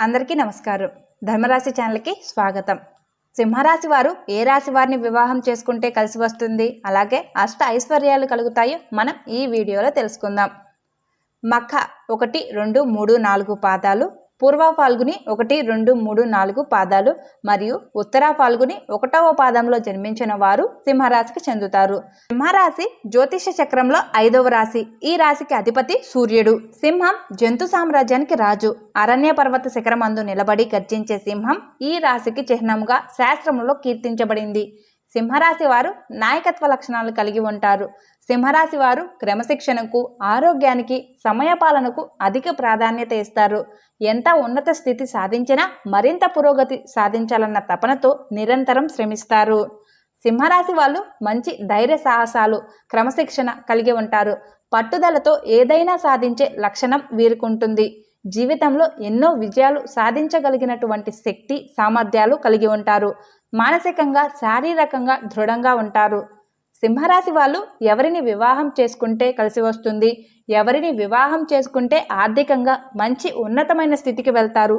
అందరికీ నమస్కారం. ధర్మరాశి ఛానల్కి స్వాగతం. సింహరాశి వారు ఏ రాశి వారిని వివాహం చేసుకుంటే కలిసి వస్తుంది? అలాగే అష్ట ఐశ్వర్యాలు కలుగుతాయో మనం ఈ వీడియోలో తెలుసుకుందాం. మఖ ఒకటి రెండు మూడు నాలుగు పాదాలు పూర్వ ఫాల్గుని ఒకటి రెండు మూడు నాలుగు పాదాలు మరియు ఉత్తర ఫాల్గుని ఒకటవ పాదంలో జన్మించిన వారు సింహరాశికి చెందుతారు. సింహరాశి జ్యోతిష చక్రంలో ఐదవ రాశి. ఈ రాశికి అధిపతి సూర్యుడు. సింహం జంతు సామ్రాజ్యానికి రాజు. అరణ్య పర్వత శిఖరమందు నిలబడి గర్జించే సింహం ఈ రాశికి చిహ్నంగా శాస్త్రంలో కీర్తించబడింది. సింహరాశి వారు నాయకత్వ లక్షణాలు కలిగి ఉంటారు. సింహరాశి వారు క్రమశిక్షణకు ఆరోగ్యానికి సమయపాలనకు అధిక ప్రాధాన్యత ఇస్తారు. ఎంత ఉన్నత స్థితి సాధించినా మరింత పురోగతి సాధించాలన్న తపనతో నిరంతరం శ్రమిస్తారు. సింహరాశి వాళ్ళు మంచి ధైర్య సాహసాలు క్రమశిక్షణ కలిగి ఉంటారు. పట్టుదలతో ఏదైనా సాధించే లక్షణం వీరుకుంటుంది. జీవితంలో ఎన్నో విజయాలు సాధించగలిగినటువంటి శక్తి సామర్థ్యాలు కలిగి ఉంటారు. మానసికంగా శారీరకంగా దృఢంగా ఉంటారు. సింహరాశి వాళ్ళు ఎవరిని వివాహం చేసుకుంటే కలిసి వస్తుంది? ఎవరిని వివాహం చేసుకుంటే ఆర్థికంగా మంచి ఉన్నతమైన స్థితికి వెళ్తారు?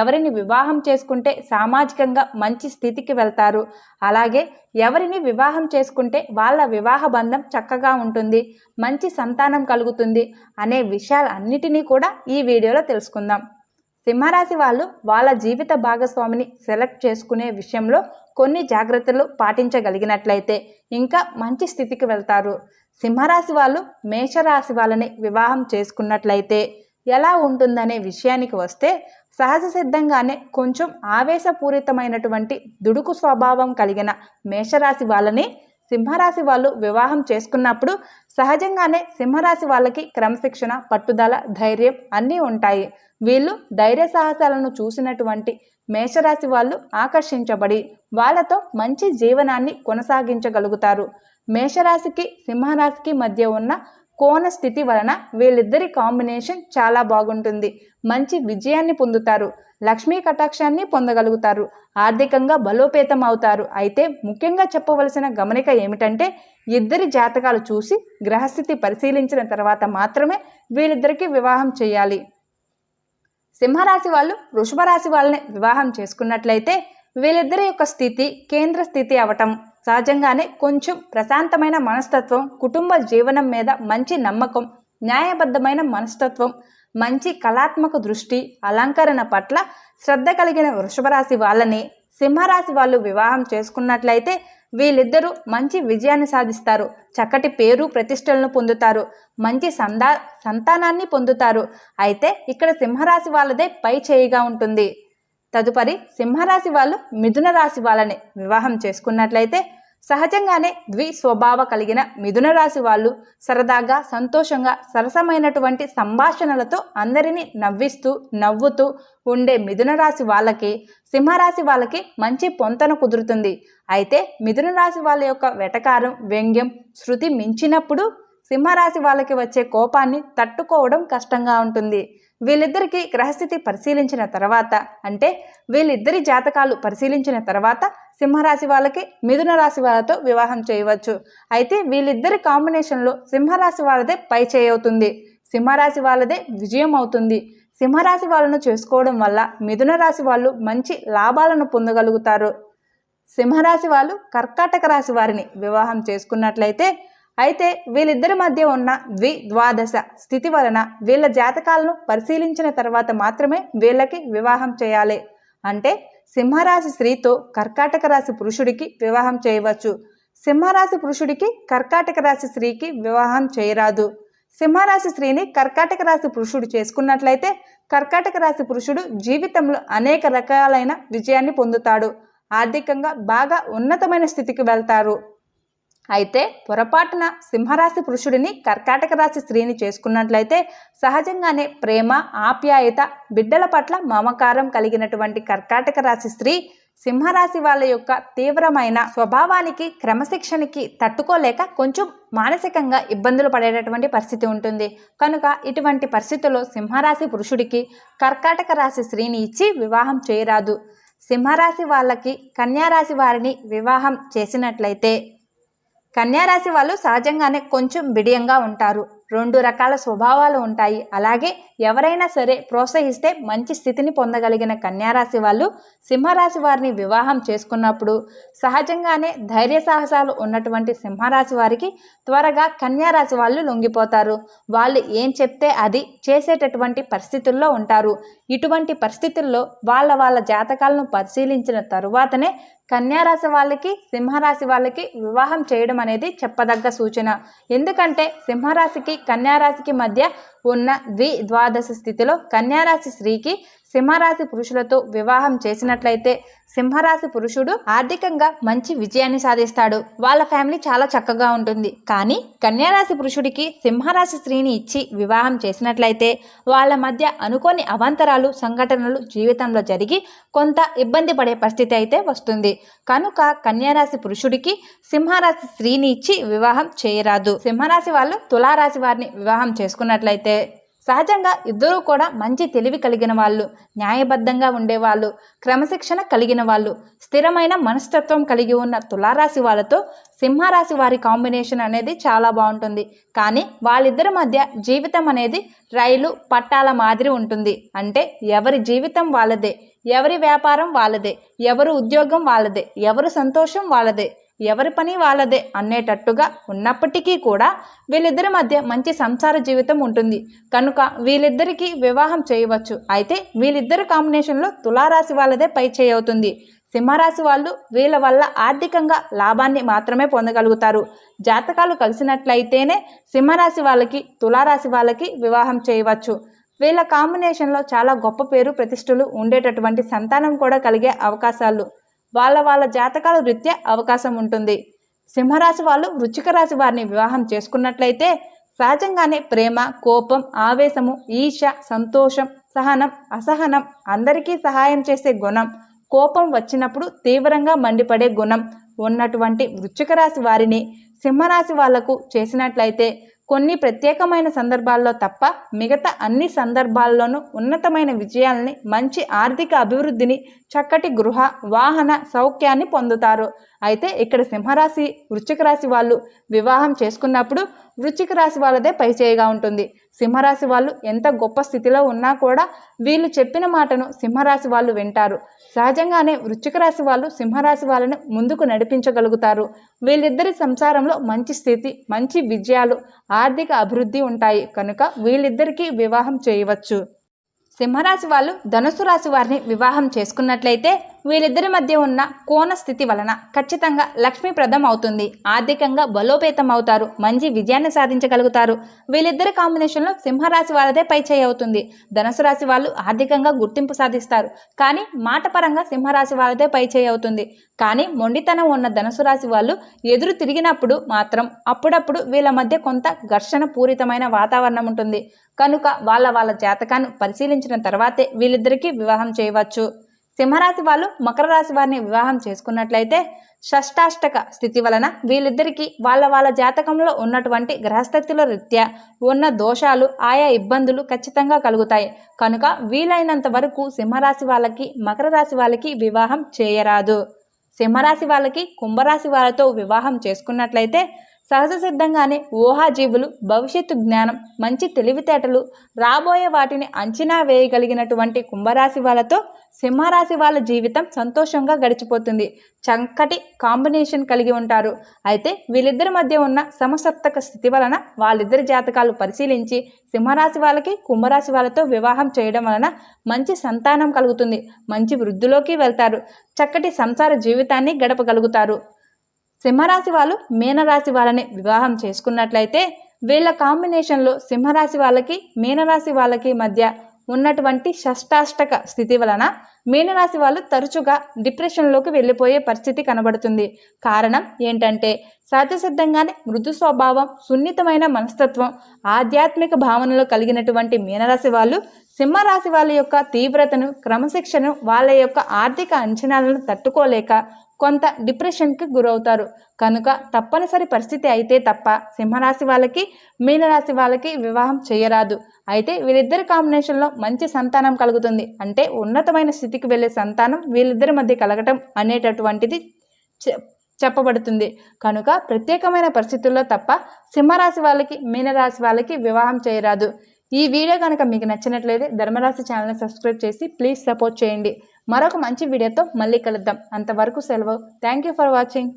ఎవరిని వివాహం చేసుకుంటే సామాజికంగా మంచి స్థితికి వెళ్తారు? అలాగే ఎవరిని వివాహం చేసుకుంటే వాళ్ళ వివాహ బంధం చక్కగా ఉంటుంది? మంచి సంతానం కలుగుతుంది? అనే విషయాలన్నిటినీ కూడా ఈ వీడియోలో తెలుసుకుందాం. సింహరాశి వాళ్ళు వాళ్ళ జీవిత భాగస్వామిని సెలెక్ట్ చేసుకునే విషయంలో కొన్ని జాగ్రత్తలు పాటించగలిగినట్లయితే ఇంకా మంచి స్థితికి వెళ్తారు. సింహరాశి వాళ్ళు మేషరాశి వాళ్ళని వివాహం చేసుకున్నట్లయితే ఎలా ఉంటుందనే విషయానికి వస్తే సహజ సిద్ధంగానే కొంచెం ఆవేశపూరితమైనటువంటి దుడుకు స్వభావం కలిగిన మేషరాశి వాళ్ళని సింహరాశి వాళ్ళు వివాహం చేసుకున్నప్పుడు సహజంగానే సింహరాశి వాళ్ళకి క్రమశిక్షణ పట్టుదల ధైర్యం అన్నీ ఉంటాయి. వీళ్ళు ధైర్య సాహసాలను చూసినటువంటి మేషరాశి వాళ్ళు ఆకర్షించబడి వాళ్ళతో మంచి జీవనాన్ని కొనసాగించగలుగుతారు. మేషరాశికి సింహరాశికి మధ్య ఉన్న కోన స్థితి వలన వీళ్ళిద్దరి కాంబినేషన్ చాలా బాగుంటుంది. మంచి విజయాన్ని పొందుతారు. లక్ష్మీ కటాక్షాన్ని పొందగలుగుతారు. ఆర్థికంగా బలోపేతం అవుతారు అయితే ముఖ్యంగా చెప్పవలసిన గమనిక ఏమిటంటే ఇద్దరి జాతకాలు చూసి గ్రహస్థితి పరిశీలించిన తర్వాత మాత్రమే వీళ్ళిద్దరికీ వివాహం చేయాలి. సింహరాశి వాళ్ళు వృషభ రాశి వాళ్ళని వివాహం చేసుకున్నట్లయితే వీళ్ళిద్దరి యొక్క స్థితి కేంద్ర స్థితి అవటం. సహజంగానే కొంచెం ప్రశాంతమైన మనస్తత్వం కుటుంబ జీవనం మీద మంచి నమ్మకం న్యాయబద్ధమైన మనస్తత్వం మంచి కళాత్మక దృష్టి అలంకరణ పట్ల శ్రద్ధ కలిగిన వృషభరాశి వాళ్ళని సింహరాశి వాళ్ళు వివాహం చేసుకున్నట్లయితే వీళ్ళిద్దరూ మంచి విజయాన్ని సాధిస్తారు. చక్కటి పేరు ప్రతిష్టలను పొందుతారు. మంచి సందా సంతానాన్ని పొందుతారు. అయితే ఇక్కడ సింహరాశి వాళ్ళదే పై చేయిగా ఉంటుంది. తదుపరి సింహరాశి వాళ్ళు మిథున రాశి వాళ్ళని వివాహం చేసుకున్నట్లయితే సహజంగానే ద్వి స్వభావ కలిగిన మిథున రాశి వాళ్ళు సరదాగా సంతోషంగా సరసమైనటువంటి సంభాషణలతో అందరినీ నవ్విస్తూ నవ్వుతూ ఉండే మిథున రాశి వాళ్ళకి సింహరాశి వాళ్ళకి మంచి పొంతన కుదురుతుంది. అయితే మిథున రాశి వాళ్ళ యొక్క వెటకారం వ్యంగ్యం శృతి మించినప్పుడు సింహరాశి వాళ్ళకి వచ్చే కోపాన్ని తట్టుకోవడం కష్టంగా ఉంటుంది. వీళ్ళిద్దరికి గ్రహస్థితి పరిశీలించిన తర్వాత అంటే వీళ్ళిద్దరి జాతకాలు పరిశీలించిన తర్వాత సింహరాశి వాళ్ళకి మిథున రాశి వాళ్ళతో వివాహం చేయవచ్చు. అయితే వీళ్ళిద్దరి కాంబినేషన్లో సింహరాశి వాళ్ళదే పై చేయవుతుంది సింహరాశి వాళ్ళదే విజయం అవుతుంది. సింహరాశి వాళ్ళను చేసుకోవడం వల్ల మిథున రాశి వాళ్ళు మంచి లాభాలను పొందగలుగుతారు. సింహరాశి వాళ్ళు కర్కాటక రాశి వారిని వివాహం చేసుకున్నట్లయితే అయితే వీళ్ళిద్దరి మధ్య ఉన్న ద్వాదశ స్థితి వలన వీళ్ళ జాతకాలను పరిశీలించిన తర్వాత మాత్రమే వీళ్ళకి వివాహం చేయాలి. అంటే సింహరాశి స్త్రీతో కర్కాటక రాశి పురుషుడికి వివాహం చేయవచ్చు. సింహరాశి పురుషుడికి కర్కాటక రాశి స్త్రీకి వివాహం చేయరాదు. సింహరాశి స్త్రీని కర్కాటక రాశి పురుషుడు చేసుకున్నట్లయితే కర్కాటక రాశి పురుషుడు జీవితంలో అనేక రకాలైన విజయాన్ని పొందుతాడు. ఆర్థికంగా బాగా ఉన్నతమైన స్థితికి వెళ్తారు. అయితే పొరపాటున సింహరాశి పురుషుడిని కర్కాటక రాశి స్త్రీని చేసుకున్నట్లయితే సహజంగానే ప్రేమ ఆప్యాయత బిడ్డల పట్ల మమకారం కలిగినటువంటి కర్కాటక రాశి స్త్రీ సింహరాశి వాళ్ళ యొక్క తీవ్రమైన స్వభావానికి క్రమశిక్షణకి తట్టుకోలేక కొంచెం మానసికంగా ఇబ్బందులు పడేటటువంటి పరిస్థితి ఉంటుంది. కనుక ఇటువంటి పరిస్థితుల్లో సింహరాశి పురుషుడికి కర్కాటక రాశి స్త్రీని ఇచ్చి వివాహం చేయరాదు. సింహరాశి వాళ్ళకి కన్యారాశి వారిని వివాహం చేసినట్లయితే కన్యారాశి వాళ్ళు సహజంగానే కొంచెం బిడియంగా ఉంటారు. రెండు రకాల స్వభావాలు ఉంటాయి. అలాగే ఎవరైనా సరే ప్రోత్సహిస్తే మంచి స్థితిని పొందగలిగిన కన్యారాశి వాళ్ళు సింహరాశి వారిని వివాహం చేసుకున్నప్పుడు సహజంగానే ధైర్య సాహసాలు ఉన్నటువంటి సింహరాశి వారికి త్వరగా కన్యారాశి వాళ్ళు లొంగిపోతారు. వాళ్ళు ఏం చెప్తే అది చేసేటటువంటి పరిస్థితుల్లో ఉంటారు. ఇటువంటి పరిస్థితుల్లో వాళ్ళ వాళ్ళ జాతకాలను పరిశీలించిన తరువాతనే కన్యారాశి వాళ్ళకి సింహరాశి వాళ్ళకి వివాహం చేయడం అనేది చెప్పదగ్గ సూచన. ఎందుకంటే సింహరాశికి కన్యారాశికి మధ్య ఉన్న ద్వి ద్వాదశ స్థితిలో కన్యారాశి స్త్రీకి సింహరాశి పురుషులతో వివాహం చేసినట్లయితే సింహరాశి పురుషుడు ఆర్థికంగా మంచి విజయాన్ని సాధిస్తాడు. వాళ్ళ ఫ్యామిలీ చాలా చక్కగా ఉంటుంది. కానీ కన్యారాశి పురుషుడికి సింహరాశి స్త్రీని ఇచ్చి వివాహం చేసినట్లయితే వాళ్ళ మధ్య అనుకోని అవాంతరాలు సంఘటనలు జీవితంలో జరిగి కొంత ఇబ్బంది పడే పరిస్థితి అయితే వస్తుంది. కనుక కన్యారాశి పురుషుడికి సింహరాశి స్త్రీని ఇచ్చి వివాహం చేయరాదు. సింహరాశి వాళ్ళు తులారాశి వారిని వివాహం చేసుకున్నట్లయితే సహజంగా ఇద్దరూ కూడా మంచి తెలివి కలిగిన వాళ్ళు న్యాయబద్ధంగా ఉండేవాళ్ళు క్రమశిక్షణ కలిగిన వాళ్ళు స్థిరమైన మనస్తత్వం కలిగి ఉన్న తులారాశి వాళ్ళతో సింహరాశి వారి కాంబినేషన్ అనేది చాలా బాగుంటుంది. కానీ వాళ్ళిద్దరి మధ్య జీవితం అనేది రైలు పట్టాల మాదిరి ఉంటుంది. అంటే ఎవరి జీవితం వాళ్ళదే ఎవరి వ్యాపారం వాళ్ళదే ఎవరి ఉద్యోగం వాళ్ళదే ఎవరి సంతోషం వాళ్ళదే. ఎవరి పని వాళ్ళదే అనేటట్టుగా ఉన్నప్పటికీ కూడా వీళ్ళిద్దరి మధ్య మంచి సంసార జీవితం ఉంటుంది. కనుక వీళ్ళిద్దరికీ వివాహం చేయవచ్చు. అయితే వీళ్ళిద్దరు కాంబినేషన్లో తులారాశి వాళ్ళదే పై చేయవుతుంది సింహరాశి వాళ్ళు వీళ్ళ వల్ల ఆర్థికంగా లాభాన్ని మాత్రమే పొందగలుగుతారు. జాతకాలు కలిసినట్లయితేనే సింహరాశి వాళ్ళకి తులారాశి వాళ్ళకి వివాహం చేయవచ్చు. వీళ్ళ కాంబినేషన్లో చాలా గొప్ప పేరు ప్రతిష్టలు ఉండేటటువంటి సంతానం కూడా కలిగే అవకాశాలు. వాళ్ళ వాళ్ళ జాతకాల రీత్యా అవకాశం ఉంటుంది. సింహరాశి వాళ్ళు వృచ్చిక రాశి వారిని వివాహం చేసుకున్నట్లయితే సహజంగానే ప్రేమ కోపం ఆవేశము ఈర్ష సంతోషం సహనం అసహనం అందరికీ సహాయం చేసే గుణం. కోపం వచ్చినప్పుడు తీవ్రంగా మండిపడే గుణం ఉన్నటువంటి వృచ్చిక రాశి వారిని సింహరాశి వాళ్ళకు చేసినట్లయితే కొన్ని ప్రత్యేకమైన సందర్భాల్లో తప్ప మిగతా అన్ని సందర్భాల్లోనూ ఉన్నతమైన విజయాల్ని మంచి ఆర్థిక అభివృద్ధిని చక్కటి గృహ వాహన సౌఖ్యాన్ని పొందుతారు. అయితే ఇక్కడ సింహరాశి వృశ్చిక రాశి వాళ్ళు వివాహం చేసుకున్నప్పుడు వృశ్చిక రాశి వాళ్ళదే పైచేయిగా ఉంటుంది. సింహరాశి వాళ్ళు ఎంత గొప్ప స్థితిలో ఉన్నా కూడా వీళ్ళు చెప్పిన మాటను సింహరాశి వాళ్ళు వింటారు. సహజంగానే వృశ్చిక రాశి వాళ్ళు సింహరాశి వాళ్ళని ముందుకు నడిపించగలుగుతారు. వీళ్ళిద్దరి సంసారంలో మంచి స్థితి మంచి విజయాలు ఆర్థిక అభివృద్ధి ఉంటాయి. కనుక వీళ్ళిద్దరికీ వివాహం చేయవచ్చు. సింహరాశి వాళ్ళు ధనుసు రాశి వారిని వివాహం చేసుకున్నట్లయితే వీళ్ళిద్దరి మధ్య ఉన్న కోణ స్థితి వలన ఖచ్చితంగా లక్ష్మీప్రదం అవుతుంది. ఆర్థికంగా బలోపేతం అవుతారు. మంచి విజయాన్ని సాధించగలుగుతారు. వీళ్ళిద్దరి కాంబినేషన్లో సింహరాశి వాళ్ళదే పైచేయి అవుతుంది. ధనుసు రాశి వాళ్ళు ఆర్థికంగా గుర్తింపు సాధిస్తారు. కానీ మాట పరంగా సింహరాశి వాళ్ళదే పైచేయి అవుతుంది. కానీ మొండితనం ఉన్న ధనుసు రాశి వాళ్ళు ఎదురు తిరిగినప్పుడు మాత్రం అప్పుడప్పుడు వీళ్ళ మధ్య కొంత ఘర్షణ పూరితమైన వాతావరణం ఉంటుంది. కనుక వాళ్ళ వాళ్ళ జాతకాన్ని పరిశీలించిన తర్వాతే వీళ్ళిద్దరికీ వివాహం చేయవచ్చు. సింహరాశి వాళ్ళు మకర రాశి వారిని వివాహం చేసుకున్నట్లయితే షష్టాష్టక స్థితి వలన వీళ్ళిద్దరికీ వాళ్ళ వాళ్ళ జాతకంలో ఉన్నటువంటి గ్రహస్థితుల రీత్యా ఉన్న దోషాలు ఆయా ఇబ్బందులు ఖచ్చితంగా కలుగుతాయి. కనుక వీలైనంత వరకు సింహరాశి వాళ్ళకి మకర రాశి వాళ్ళకి వివాహం చేయరాదు. సింహరాశి వాళ్ళకి కుంభరాశి వాళ్ళతో వివాహం చేసుకున్నట్లయితే సహజ సిద్ధంగానే ఊహాజీవులు భవిష్యత్తు జ్ఞానం మంచి తెలివితేటలు రాబోయే వాటిని అంచనా వేయగలిగినటువంటి కుంభరాశి వాళ్ళతో సింహరాశి వాళ్ళ జీవితం సంతోషంగా గడిచిపోతుంది. చక్కటి కాంబినేషన్ కలిగి ఉంటారు. అయితే వీళ్ళిద్దరి మధ్య ఉన్న సమసప్తక స్థితి వలన వాళ్ళిద్దరి జాతకాలు పరిశీలించి సింహరాశి వాళ్ళకి కుంభరాశి వాళ్ళతో వివాహం చేయడం వలన మంచి సంతానం కలుగుతుంది. మంచి వృద్ధిలోకి వెళ్తారు. చక్కటి సంసార జీవితాన్ని గడపగలుగుతారు. సింహరాశి వాళ్ళు మీనరాశి వాళ్ళని వివాహం చేసుకున్నట్లయితే వీళ్ళ కాంబినేషన్లో సింహరాశి వాళ్ళకి మీనరాశి వాళ్ళకి మధ్య ఉన్నటువంటి షష్టాష్టక స్థితి వలన మీనరాశి వాళ్ళు తరచుగా డిప్రెషన్లోకి వెళ్ళిపోయే పరిస్థితి కనబడుతుంది. కారణం ఏంటంటే సహజసిద్ధంగానే మృదు స్వభావం సున్నితమైన మనస్తత్వం ఆధ్యాత్మిక భావనలు కలిగినటువంటి మీనరాశి వాళ్ళు సింహరాశి వాళ్ళ యొక్క తీవ్రతను క్రమశిక్షను వాళ్ళ యొక్క ఆర్థిక అంచనాలను తట్టుకోలేక కొంత డిప్రెషన్కి గురవుతారు. కనుక తప్పనిసరి పరిస్థితి అయితే తప్ప సింహరాశి వాళ్ళకి మీనరాశి వాళ్ళకి వివాహం చేయరాదు. అయితే వీళ్ళిద్దరి కాంబినేషన్లో మంచి సంతానం కలుగుతుంది. అంటే ఉన్నతమైన స్థితికి వెళ్ళే సంతానం వీళ్ళిద్దరి మధ్య కలగటం అనేటటువంటిది చెప్పబడుతుంది. కనుక ప్రత్యేకమైన పరిస్థితుల్లో తప్ప సింహరాశి వాళ్ళకి మీనరాశి వాళ్ళకి వివాహం చేయరాదు. ఈ వీడియో కనుక మీకు నచ్చినట్లయితే ధర్మరాశి ఛానల్ని సబ్స్క్రైబ్ చేసి ప్లీజ్ సపోర్ట్ చేయండి. మరొక మంచి వీడియోతో మళ్ళీ కలుద్దాం. అంతవరకు సెలవు. Thank you for watching